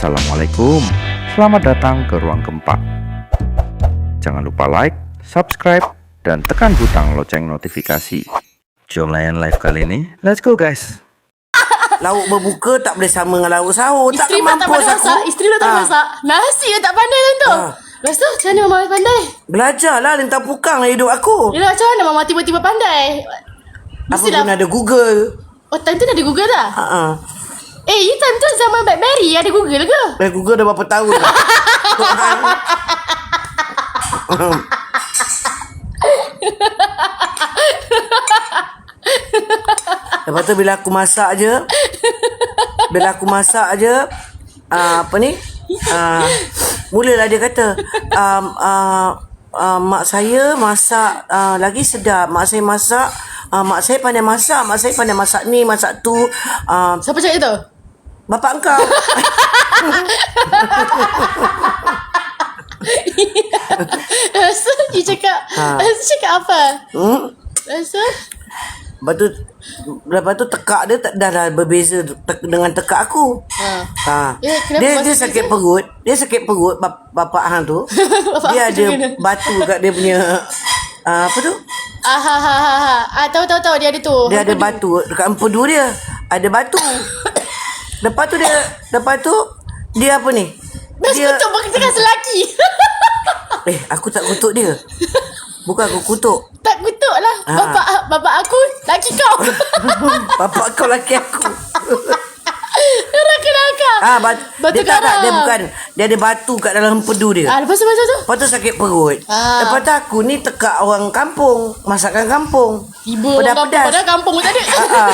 Assalamualaikum. Selamat datang ke ruang keempat. Jangan lupa like, subscribe, dan tekan butang loceng notifikasi. Jom layan live kali ini. Let's go guys. Lauk berbuka tak boleh sama dengan lauk sahur. Isteri Takkan mak tak mampus pandai aku. masak Isteri tak Ah, masak Nasi yang tak pandai kan tu Ah. Lepas tu macam mana mama pandai Belajarlah lintang pukang hidup aku. Yelah macam mana mama tiba-tiba pandai Apa Mestilah pun ada Google. Oh time tu dah ada Google dah Ha ah. Eh you time tu zaman Blackberry Ada Google ke? Eh, Google dah berapa tahun dah. Lepas tu bila aku masak je Bila aku masak je uh, Apa ni? Uh, Mulalah dia kata um, uh, uh, Mak saya masak uh, Lagi sedap. Mak saya masak uh, Mak saya pandai masak Mak saya pandai masak ni Masak tu. Uh, Siapa cakap tu Bapak engkau tu you cakap Ha. Lepas tu cakap apa hmm? Lepas tu Lepas tu Lepas tu tekak dia tak, dah, dah berbeza dengan tekak aku ha. Ha. Ya, dia dia sakit tu? perut. Dia sakit perut bap, bapak hang tu. Bapak dia ada mana? batu kat dia punya uh, apa tu? Ah, ha, ha, ha, ha. ah, tahu tahu tahu dia ada tu. Dia ada batu dekat empedu dia. Ada batu. lepas tu dia lepas tu dia apa ni? Dah Dia kutuk berketekan selaki. eh aku tak kutuk dia. Bukan aku kutuk. tak kutuk lah. Ah. Bapak bapak aku laki kau. bapak kau laki aku. Kelakar. Ah, bat, Batu dia tak, tak, dia bukan. Dia ada batu kat dalam empedu dia. Ah, lepas tu lepas tu. Lepas tu sakit perut. Ah. Lepas tu aku ni tekak orang kampung. Masakan kampung. Tiba orang kampung Pedas-pedas. padahal kampung pun tak ada. Ah, ah.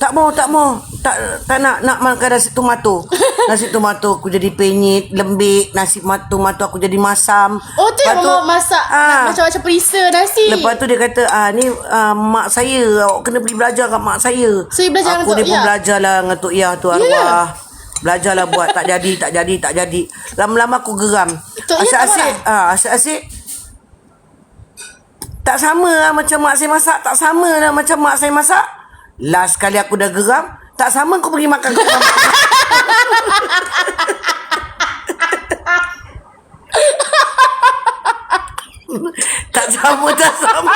tak mau, tak mau. Tak tak nak nak makan nasi tomato. Nasi tomato aku jadi penyit, lembik. Nasi mat- tomato aku jadi masam. Oh tu yang Lepas mama masak ah. macam-macam perisa nasi. Lepas tu dia kata, ah ni ah, mak saya, awak kena pergi belajar kat mak saya. So, belajar Aku ni pun belajar lah dengan Tok Iyah tu arwah. Belajarlah buat tak jadi, tak jadi, tak jadi. Lama-lama aku geram. Asyik-asyik, ah, asyik-asyik. Tak sama lah macam mak saya masak. Tak sama lah macam mak saya masak. Last kali aku dah geram. Tak sama kau pergi makan mak. tak sama, tak sama.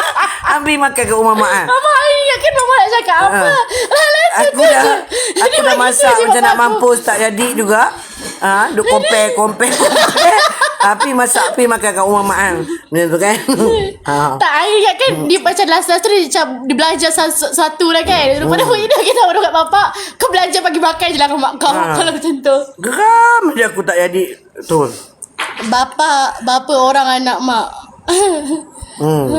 Ambil makan kat rumah mak. ah. Mama ingat kan mama nak cakap apa. Ah. Alah, Aku dah aku dah masak macam nak mampus tak jadi juga. Ha, duk compare, compare, compare. Api masak, api makan kat rumah mak Macam tu kan? Ha. Tak, I ingat kan dia macam last-last tu dia macam dia belajar satu, lah kan. Lepas tu Hmm. Ida kita orang kat bapak, kau belajar pagi makan je lah dengan mak kau. Ha. Kalau macam tu. Geram je aku tak jadi. Tu. Bapa, bapa orang anak mak. Hmm.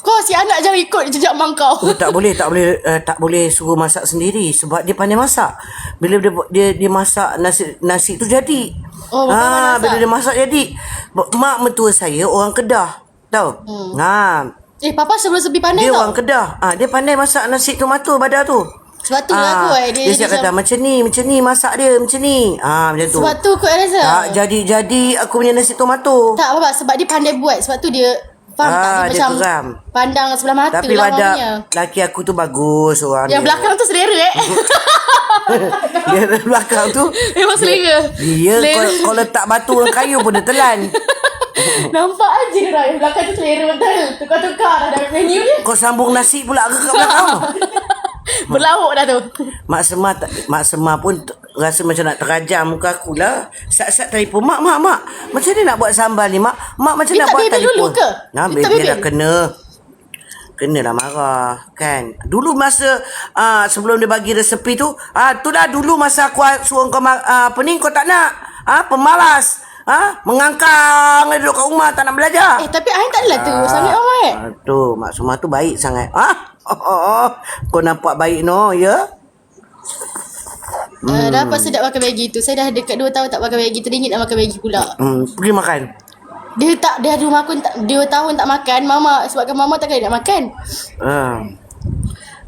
kau si anak jangan ikut jejak mak kau. Oh, tak boleh, tak boleh, uh, tak boleh suruh masak sendiri sebab dia pandai masak. Bila dia dia, dia masak nasi nasi tu jadi. Oh, masak. bila dia masak jadi. Mak mentua saya orang Kedah. Tahu? Hmm. Ha, Eh, papa sebelum sebi pandai dia tau. orang Kedah. Ah, dia pandai masak nasi tomato badak tu. Sebab tu lah aku eh. dia, dia siap kata macam ni, macam ni masak dia, macam ni. Ah, macam tu. Sebab tu kot rasa. tak jadi-jadi aku punya nasi tomato. Tak apa sebab dia pandai buat. Sebab tu dia faham tak Ah, dia, dia macam pandang sebelah mata Tapi lah badak mamanya. laki aku tu bagus orang Yang dia. belakang tu selera eh. dia dari belakang tu Memang selera. dia Selera. kalau, kalau letak batu dengan kayu pun dia telan. Nampak dia orang. Yang belakang tu selera betul. Tukar-tukar dah dalam menu dia. Kau sambung nasi pula ke kat belakang. Berlauk dah tu. Mak Semar tak, Mak Semar pun rasa macam nak terajam muka aku lah. Sat-sat telefon. Mak, mak, mak. Macam ni nak buat sambal ni, mak? Mak macam Minta nak buat bebel telefon. dulu ke? Ha, bebel? dah kena. Kena lah marah kan. Dulu masa uh, sebelum dia bagi resepi tu, ah uh, tu dah dulu masa aku ah, suruh kau uh, apa ni kau tak nak. Ah uh, pemalas. Ah uh, mengangkang dia duduk kat rumah tak nak belajar. Eh tapi I tak adalah tu. Sangat awak eh. Ah, tu Mak Semar tu baik sangat. Ah, oh, oh, oh. kau nampak baik no, ya? Hmm. Uh, dapat sedap makan Maggi tu. Saya dah dekat 2 tahun tak makan Maggi. Teringin nak makan Maggi pula. Hmm, pergi makan. Dia tak dia rumah aku tak 2 tahun tak makan. Mama sebabkan mama tak kena nak makan. Ha.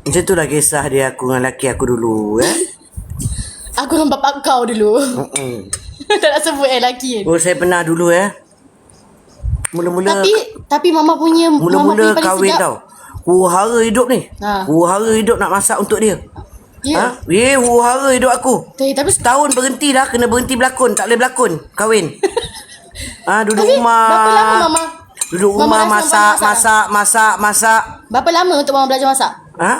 Macam tu lah kisah dia aku dengan laki aku dulu eh. Aku dengan bapak kau dulu. Mm-mm. tak nak sebut eh laki kan. Oh saya pernah dulu eh. Mula-mula Tapi tapi mama punya mama mula-mula punya paling kahwin sedap. tau. Huru hara hidup ni. Ha. Hara hidup nak masak untuk dia. Ya. Ha? Eh, huru-hara hidup aku. Tapi, tapi Setahun berhenti dah, kena berhenti berlakon. Tak boleh berlakon, kahwin. ha, duduk Tapi rumah. berapa lama mama? Duduk Mama rumah masak, masak, masak, masak. Berapa lama untuk mama belajar masak? Ha?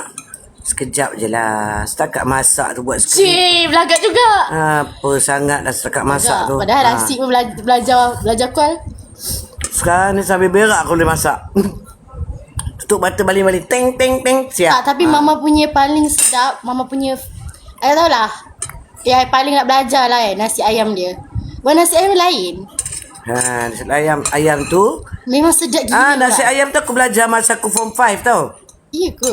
Sekejap je lah. Setakat masak tu buat sekejap. Cik, belagat juga. Apa sangat dah setakat masak Tak, tu. Padahal Ha. asyik pun belajar, belajar, belajar kual. Sekarang ni sambil berak aku boleh masak. Tutup mata balik-balik. Teng, teng, teng. Tak, Siap. tapi mama punya paling sedap, mama punya... I tahu lah. Yang paling nak belajar lah eh, nasi ayam dia. Wah, nasi ayam lain. Ha, nasi ayam ayam tu. Memang sedap gila. Ah, nasi pula. ayam tu aku belajar masa aku form 5 tau. Iya ke?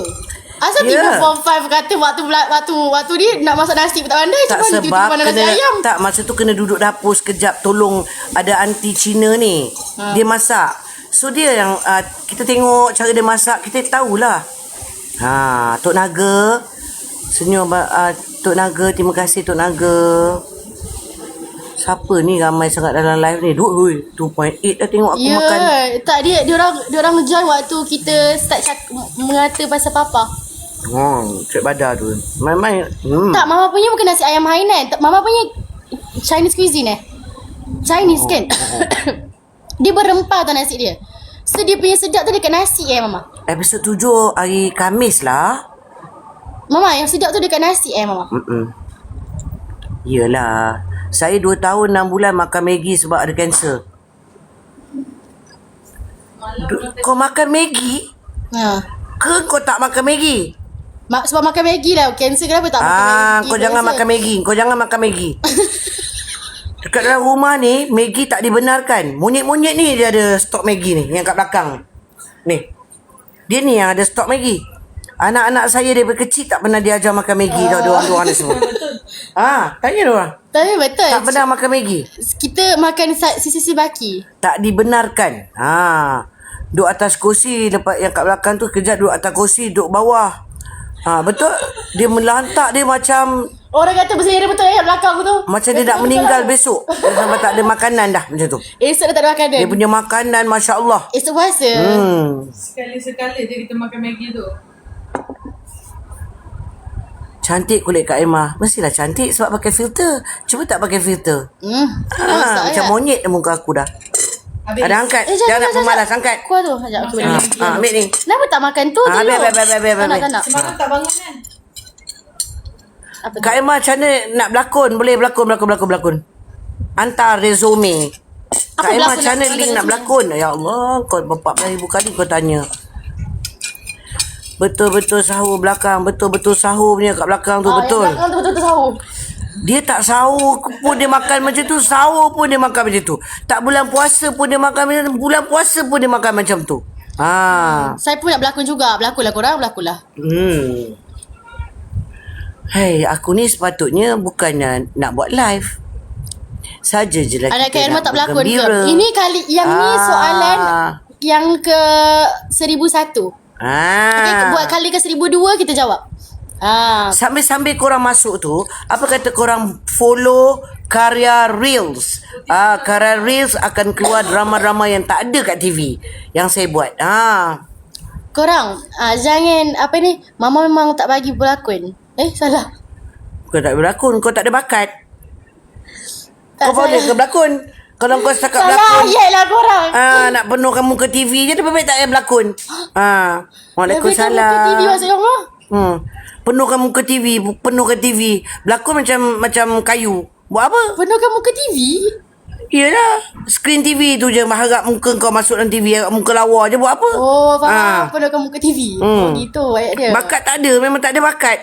Asal Ya. tiba form 5 kata waktu waktu waktu dia nak masak nasi pun tak pandai Tak sebab tiba-tiba pandai nasi kena ayam tak masa tu kena duduk dapur sekejap tolong ada anti Cina ni. Ha. Dia masak. So dia yang uh, kita tengok cara dia masak, kita tahulah. Ha, Tok Naga senyum uh, Tok Naga, terima kasih Tok Naga. Siapa ni ramai sangat dalam live ni? Duk, hui, 2.8 dah tengok aku Ya, makan. tak dia dia orang dia orang join waktu kita start cak, mengata pasal papa. Hmm, cek badar tu. Main-main. Hmm. Tak, mama punya bukan nasi ayam Hainan. Tak, Mama punya Chinese cuisine eh. Chinese kan. dia berempah tau nasi dia. So dia punya sedap tu dekat nasi eh mama. Episod 7 hari Kamis lah. Mama yang sedap tu dekat nasi eh mama. Mm-mm. Yelah. Saya 2 tahun 6 bulan makan Maggi sebab ada kanser. Du- kau makan Maggi? Ha. Ke kau tak makan Maggi? Mak, sebab makan Maggi lah. Kanser kenapa tak makan Ah, Maggi? kau jangan makan Maggi. Kau jangan makan Maggi. Dekat dalam rumah ni, Maggi tak dibenarkan. Monyet-monyet ni dia ada stok Maggi ni yang kat belakang. Ni. Dia ni yang ada stok Maggi. Anak-anak saya daripada kecil tak pernah diajar makan Maggi tau diorang-diorang ni semua. Ah, tanya diorang. Tapi betul. Tak pernah makan Maggi. Kita makan sisi-sisi baki. Tak dibenarkan. Ha. Duduk atas kursi lepas yang kat belakang tu kejap duduk atas kursi duduk bawah. Ha, betul? Dia melantak dia macam Orang kata berselera betul eh belakang tu. macam dia nak meninggal besok. Dia sampai tak ada makanan dah macam tu. Esok dah tak ada makanan. Dia punya makanan masya-Allah. Esok puasa. Hmm. Sekali-sekali je kita makan Maggi tu. Cantik kulit Kak Emma. Mestilah cantik sebab pakai filter. Cuba tak pakai filter. Hmm. Ha, macam monyet dah muka aku dah. Habis. Ada angkat. Eh, Jangan nak pemalas angkat. Kuah tu. Sekejap aku balik. Ha, ambil ni. Kenapa tak makan tu Ah, dulu? habis, habis, habis, habis, Tak nak, habis. tak nak. Semalam tak bangun kan? Apa? Kak Emma macam mana nak berlakon? Boleh berlakon, berlakon, berlakon, berlakon. Hantar resume. Kak Emma macam mana nak- link nak berlakon? Ya Allah, kau berapa ribu kali kau tanya. Betul-betul sahur belakang. Betul-betul sahur punya kat belakang tu. Ah, betul. Belakang tu betul-betul sahur. Dia tak sahur pun dia makan macam tu. Sahur pun dia makan macam tu. Tak bulan puasa pun dia makan macam tu. Bulan puasa pun dia makan macam tu. Ha. Saya pun nak berlakon juga. Berlakonlah korang, berlakonlah. Hmm. Hei, aku ni sepatutnya bukannya nak buat live. Saja je lah Anak kita nak tak berlakon ke? Ini kali, yang ni Ah. soalan yang ke 1001. Okay, Ah. buat kali ke 1002 kita jawab. Ah, Sambil-sambil korang masuk tu, apa kata korang follow karya Reels. Ah, karya Reels akan keluar drama-drama yang tak ada kat TV yang saya buat. Ah. korang ah, jangan apa ni, mama memang tak bagi berlakon. Eh, salah. Kau tak berlakon, kau tak ada bakat. Tak kau boleh ke berlakon? Kalau kau setakat Salah berlakon, ayat lah korang. ah, nak penuhkan muka TV je, lebih baik tak payah berlakon. Ah. Waalaikumsalam. Lebih muka TV maksud kamu? Hmm. Penuhkan muka TV, penuhkan TV. Berlakon macam macam kayu. Buat apa? Penuhkan muka TV? Yelah. Screen TV tu je. Harap muka kau masuk dalam TV. Harap muka lawa je. Buat apa? Oh, faham. Ah. Penuhkan muka TV. Hmm. Oh, gitu ayat dia. Bakat tak ada. Memang tak ada bakat.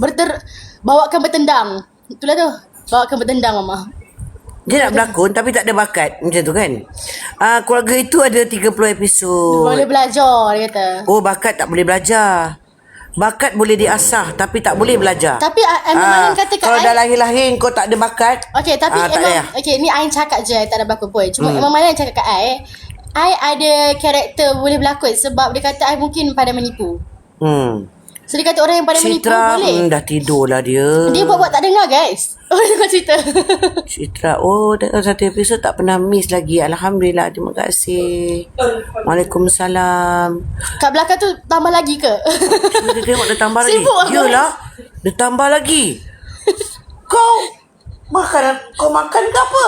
Berter... Bawakan bertendang. Itulah tu. Bawakan bertendang, Mama. Dia nak berlakon tapi tak ada bakat. Macam tu kan? Ah, keluarga itu ada 30 episod. Boleh belajar, dia kata. Oh, bakat tak boleh belajar. Bakat boleh diasah tapi tak boleh belajar. Tapi uh, Emma Ah, Mayan kata kat Kalau I- dah lahir-lahir kau tak ada bakat. Okay, tapi Ah, emang... payah. okay, ni Ain cakap je. Tak ada berlakon pun. Cuma hmm. Emma Mayan cakap kat I. I ada karakter boleh berlakon sebab dia kata I mungkin pada menipu. Hmm. So dia kata orang yang pandai menipu Citra boleh. hmm, dah tidur lah dia. Dia buat-buat tak dengar guys. Oh tengok cerita. Citra, oh dalam satu episod tak pernah miss lagi. Alhamdulillah, terima kasih. Waalaikumsalam. Kat belakang tu tambah lagi ke? Cuba dia tengok dia tambah lagi. Sibuk lah. Yelah, dia tambah lagi. Kau makan kau makan ke apa?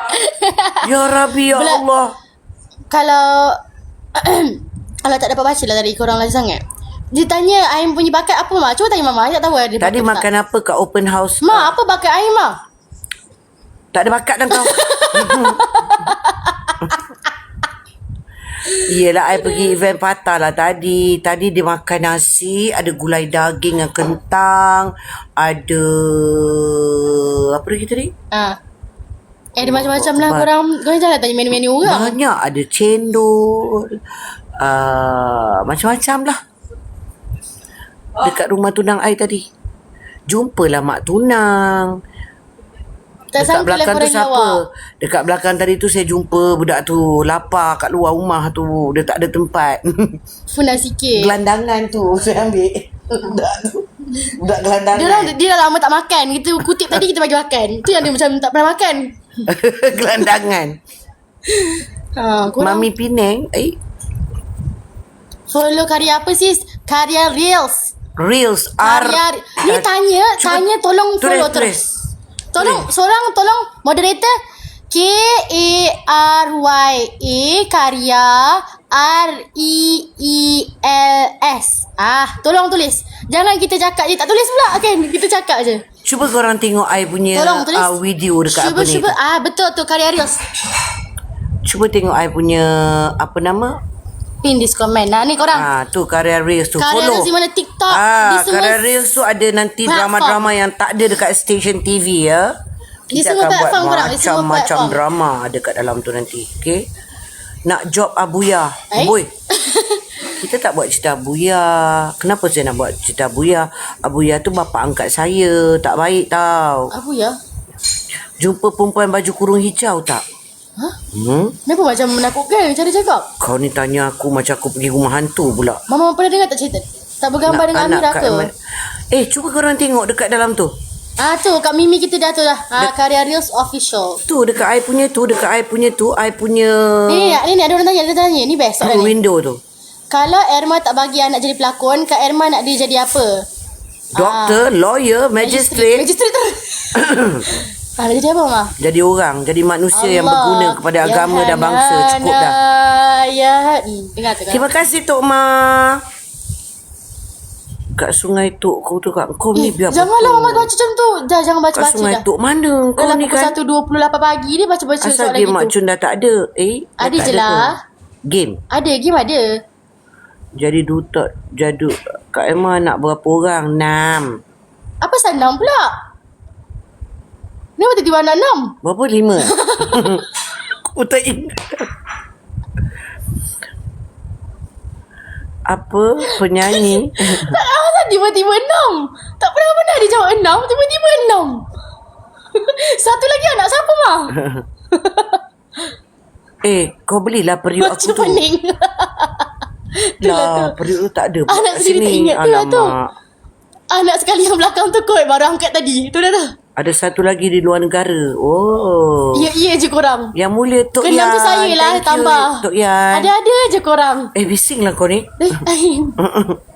ya Rabbi ya Bela- Allah. kalau kalau tak dapat baca lah tadi korang lagi sangat. Dia tanya Aim punya bakat apa mak? Cuba tanya mama. Saya tak tahu ada Tadi bakat makan apa kat open house? Tak. Ma, apa bakat Aim mak? Tak ada bakat dah kau. Yelah, I pergi event patah lah tadi. Tadi dia makan nasi, ada gulai daging dengan kentang, ada... Apa lagi tadi? Ha. Eh, ada macam-macam lah korang. Korang jangan tanya menu-menu orang. Banyak, ada cendol, uh, macam-macam lah. Dekat rumah tunang I tadi. Jumpalah mak tunang. Tak Dekat lah belakang tu siapa? jawab. Dekat belakang tadi tu saya jumpa budak tu lapar kat luar rumah tu. Dia tak ada tempat. Funah sikit. gelandangan tu saya ambil. Budak tu. Budak gelandangan. Dia orang dia dah lama tak makan. Kita kutip tadi kita bagi makan. Tu yang dia macam tak pernah makan. gelandangan. Ha, korang Mami Penang. Eh, follow karya apa sis? Karya Reels. Reels. R. Karya Ni Ah, tanya, cuba tanya tolong tulis, follow tulis. terus. Tolong seorang tolong moderator K A R Y A karya R E E L S. Ah, tolong tulis. Jangan kita cakap je tak tulis pula. Okay, kita cakap je. Cuba korang tengok I punya Tolong tulis. uh, video dekat cuba, apa ni. Cuba, ah betul tu karya Reels. Cuba tengok I punya apa nama? Pin this comment. Nah, ni korang. Ah, tu karya Reels tu. Karya Follow. Reels di mana TikTok, Ah, di karya Reels tu ada nanti drama-drama yang tak ada dekat stesen TV ya. Di Kita semua akan buat di macam-macam platform. drama ada kat dalam tu nanti. Okay? Nak job Abuya. Eh? Boy. Kita tak buat cerita Abuya. Kenapa saya nak buat cerita Abuya? Abuya tu bapa angkat saya. Tak baik tau. Apa ya? Jumpa perempuan baju kurung hijau tak? Ha? Hmm? Kenapa macam menakutkan cara cakap? Kau ni tanya aku macam aku pergi rumah hantu pula. Mama pernah dengar tak cerita? Tak bergambar dengan Amira ke? Amat- Eh, cuba korang tengok dekat dalam tu. Ah tu kat Mimi kita dah tu dah. Ah karya Reels official. Tu dekat I punya tu, dekat I punya tu, I punya Ni ni ni ada orang tanya, ada tanya. Ni best soalan ni. window tu. Kalau Erma tak bagi anak jadi pelakon, Kak Erma nak dia jadi apa? Doktor, lawyer, magistrate, Magistrate tu. nak jadi apa Mama? jadi orang, jadi manusia yang Allah. berguna kepada Ya agama dan bangsa. Cukup dah. Ya, hmm, dengar tu. Terima kasih Tok Ma. Kat sungai Tok kau tu kat kau ni biar janganlah Mama baca macam tu. Dah jangan Kat baca-baca sungai dah. Tok mana kau Dalam ni pukul kan? 1.28 pagi dia baca-baca Asal soalan game Mak. Cun dah tak ada. Eh, Ada je lah. Game. Ada, game ada. Jadi duta jadu Kak Emma nak berapa orang? Enam. Apa senang pula? Ni apa tiba-tiba anak enam? Berapa? Lima? Aku tak ingat. Apa penyanyi? Tak ah, tiba-tiba enam. Tak pernah pernah dia jawab enam, tiba-tiba enam. Satu lagi anak siapa mah? eh, kau belilah periuk aku Macam tu. pening. tu lah tu. Lah, periuk tu tak ada. Anak sendiri tak ingat tu lah tu. Anak sekali yang belakang tu kot baru angkat tadi. Tu dah dah. Ada satu lagi di luar negara. Oh. Ya, ya je korang. Yang mulia Tok Yan. Kenam tu saya lah Thank you, tambah. Tok Yan. Ada-ada je korang. Eh, bising lah kau ni. Eh.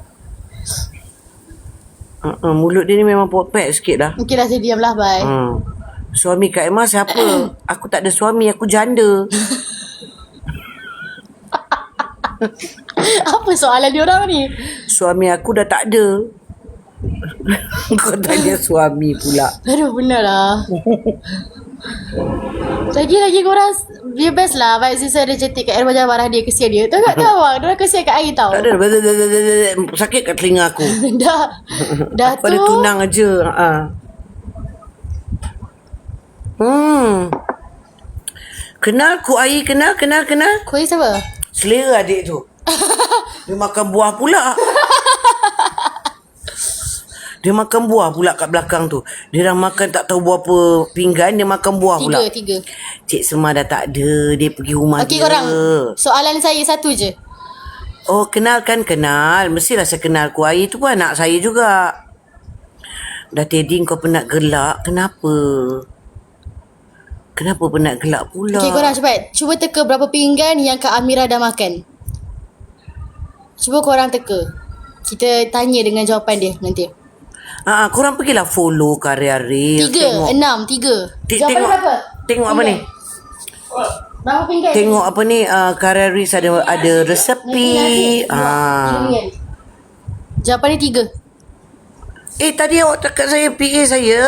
Uh-uh, mulut dia ni memang popek sikit dah. Okey dah saya diam lah bye. Hmm. Suami Kak Emma siapa? aku tak ada suami, aku janda. Apa soalan dia orang ni? Suami aku dah tak ada. Kau tanya suami pula. Aduh benar lah. Lagi-lagi korang Dia best lah Baik sisa ada cetik kat air macam marah dia Kesian dia Tahu tak tahu lah Dia orang kesian kat air tau Tak ada. Sakit kat telinga aku. Dah Dah Pada tu tunang aja. Ha. Hmm. Kenal ku air kenal kenal kenal. Kau ni siapa? Selera adik tu. Dia makan buah pula. Dia makan buah pula kat belakang tu. Dia dah makan tak tahu berapa pinggan. Dia makan buah pula. Tiga Tiga Cik Semar dah tak ada. Dia pergi rumah Okey dia. korang Soalan saya satu je Oh kenal kan kenal Mestilah saya kenal Kuah air tu pun anak saya juga Dah Teddy kau penat gelak Kenapa? Kenapa penat gelak pula? Okay korang cepat Cuba teka berapa pinggan yang Kak Amira dah makan Cuba korang teka Kita tanya dengan jawapan dia nanti Ah, korang pergilah follow karya Real Tiga Enam Tiga. Ti- Jawapan tengok- berapa? tengok apa ni? Berapa pinggan? Tengok apa ni uh, Karya Riz ada ada resepi ah. Jawapan dia tiga. Eh tadi awak cakap saya PA saya.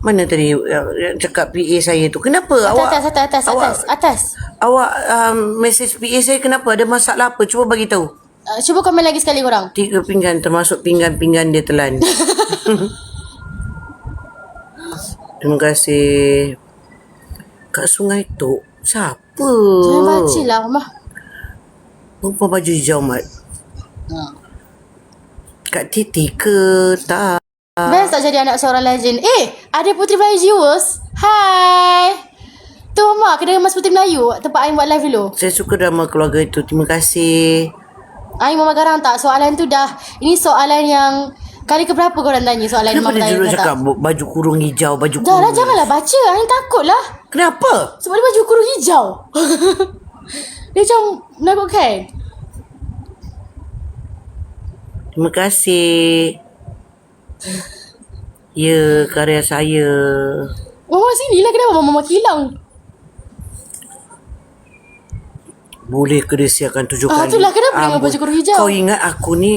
Mana tadi uh, cakap PA saya tu? Kenapa? Atas awak atas atas atas awak, atas atas. Awak um, message PA saya kenapa? Ada masalah apa? Cuba bagi tahu uh, Cuba komen lagi sekali korang. Tiga pinggan termasuk pinggan-pinggan dia telan. Terima kasih. Kat Sungai Tok Siapa? Jangan baca lah Mah Perempuan baju hijau mat? Ha. Kat Titi ke? Tak. Best tak jadi anak seorang legend. Eh Ada Puteri Melayu viewers Hai. Tu Mak Kedai Mas Puteri Melayu Tempat Aim buat live dulu. Saya suka drama keluarga itu. Terima kasih Aim Mama Garang tak. Soalan tu dah Ini soalan yang Kali keberapa korang tanya soalan Kenapa Mak dia tak? cakap bu- baju kurung hijau Baju Dah kurung? lah janganlah baca. Aim takut lah Kenapa? Sebab dia baju kurung hijau. Dia macam Menakutkan. Terima kasih. Ya karya saya. Mama sini lah Kenapa Mama hilang Boleh ke dia siarkan tujuh Ah, kali itulah kenapa dengan Amboi. baju kurung hijau? Kau ingat aku ni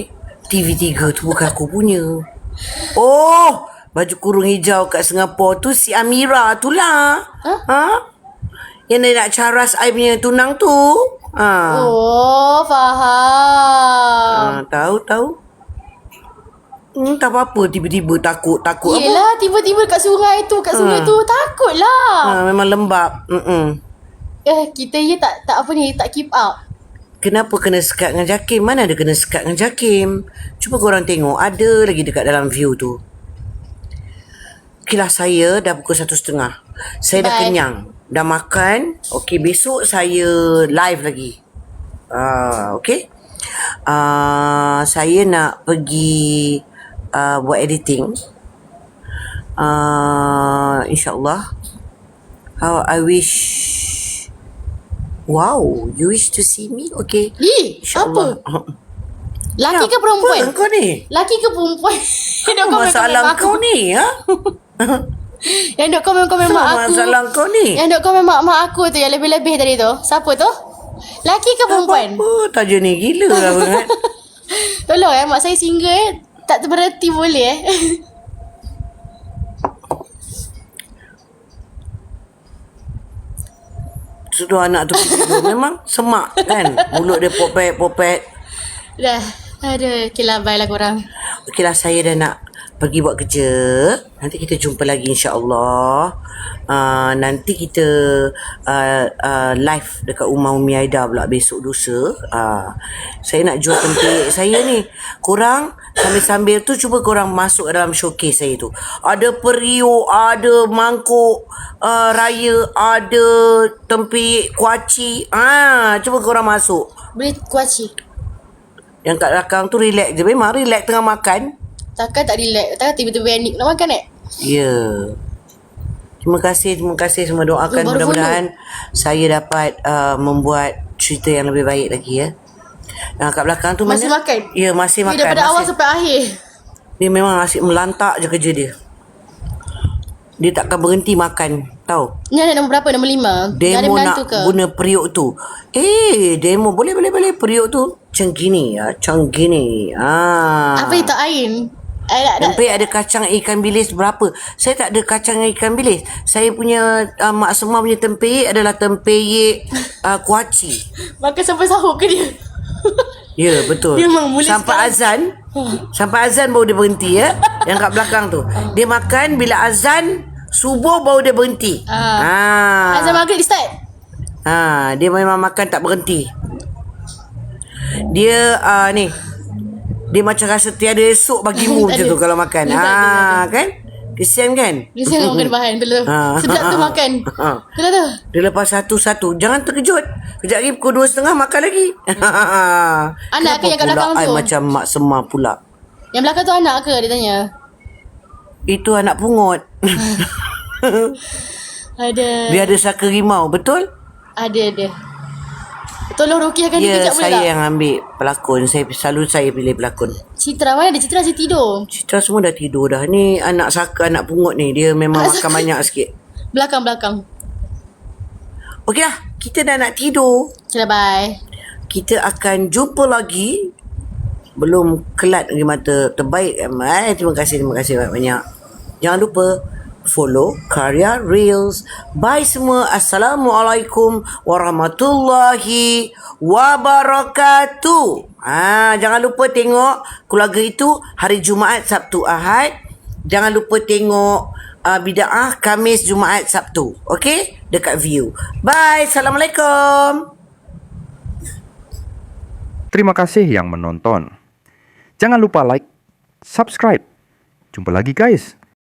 TV3 tu bukan aku punya Oh Baju kurung hijau kat Singapura tu Si Amira tu lah Ha? ha? Yang dia nak caras I punya tunang tu ha. Oh Faham ha. Tahu tahu Hmm, tak apa-apa tiba-tiba takut takut apa? Yelah tiba-tiba kat sungai tu Kat sungai tu Takutlah Ha, memang lembab. Mm-mm. Eh kita ye tak tak apa ni Tak keep up Kenapa kena sekat dengan Jakim? Mana ada kena sekat dengan Jakim? Cuba korang tengok. Ada lagi dekat dalam view tu. Okeylah saya dah pukul satu setengah. Saya dah kenyang. Dah makan. Okey besok saya live lagi. Ah, okey. Ah, saya nak pergi uh, buat editing. Uh, InsyaAllah. How I wish Wow, you wish to see me? Okay. InsyaAllah. Apa Laki ke perempuan Apa kau ni? Laki ke perempuan Apa masalah mak kau ni? Ha? Yang duk komen-komen mak Apa aku masalah kau ni? Yang duk komen mak-mak aku tu Yang lebih-lebih tadi tu Siapa tu Laki ke perempuan Apa taja ni gila lah banget. Tolong eh mak saya single eh Tak berhenti boleh eh Sudah anak tu tidur memang semak kan. Mulut dia popet-popet. Dah Aduh Okay lah bye lah korang Okeylah saya dah nak pergi buat kerja. Nanti kita jumpa lagi insya-Allah. Uh, nanti kita uh, uh, live dekat rumah Umi Aida pula besok lusa. Uh, saya nak jual tempik saya ni. Korang sambil-sambil tu cuba korang masuk dalam showcase saya tu. Ada periuk, ada mangkuk uh, raya, ada tempik kuaci. Ah, cuba korang masuk. Boleh kuaci Yang kat belakang tu relax je. Memang relax tengah makan. Takkan tak relax Takkan tiba-tiba Anik nak makan eh Ya. Terima kasih, terima kasih semua doakan Oh, baru mudah-mudahan saya dapat uh, membuat cerita yang lebih baik lagi ya. Nah, kat belakang tu Masih mana? makan? Ya, masih Dia makan. daripada awal masih, sampai akhir dia memang asyik melantak je kerja dia. Dia takkan berhenti makan, tahu? Ni ada nombor berapa? Nombor lima Demo nak ke? guna periuk tu. Eh, demo boleh boleh boleh periuk tu. Macam gini ya, macam gini. Ah. Apa itu Ain? Eh, ada kacang ikan bilis berapa? Saya tak ada kacang ikan bilis. Saya punya uh, mak semua punya tempik adalah tempik uh, kuaci. Makan sampai sahur ke dia? Ya, betul. Dia memang boleh Sampai azan. Sampai azan baru dia berhenti ya. Yang kat belakang tu. Dia makan bila azan subuh baru dia berhenti. Ah. Ah. Azam maghrib start Ha, dia memang makan tak berhenti. Dia uh, ni dia macam rasa tiada esok bagimu macam tu kalau makan. Ha, kan? Kesian kan? Biasa makan bahan Betul Ah. Sedap tu makan Ah. Betul tu Dia lepas satu-satu. Jangan terkejut. Kejap lagi pukul dua setengah makan lagi. Anak ke yang kat belakang tu? macam mak semar pula? Yang belakang tu anak ke Dia tanya Itu anak pungut. Ada Dia ada saka rimau. Betul? Ada ada Tolong rukiahkan dia Ya, kejap boleh saya yang ambil pelakon. Saya selalu saya pilih pelakon. Citra mana ada Citra asyik tidur Citra semua dah tidur dah. Ni anak saka, anak pungut ni. Dia memang makan banyak sikit. Belakang belakang Okey lah. Kita dah nak tidur. Okay bye Kita akan jumpa lagi. Belum kelat lagi mata. Terbaik. Eh, terima kasih. Terima kasih banyak-banyak. Jangan lupa follow Karya Reels. Bye semua. Assalamualaikum warahmatullahi wabarakatuh. Ah, jangan lupa tengok keluarga itu hari Jumaat, Sabtu, Ahad. Jangan lupa tengok uh, Bida'ah Kamis, Jumaat, Sabtu. Okey? Dekat view. Bye. Assalamualaikum. Terima kasih yang menonton. Jangan lupa like, subscribe. Jumpa lagi guys.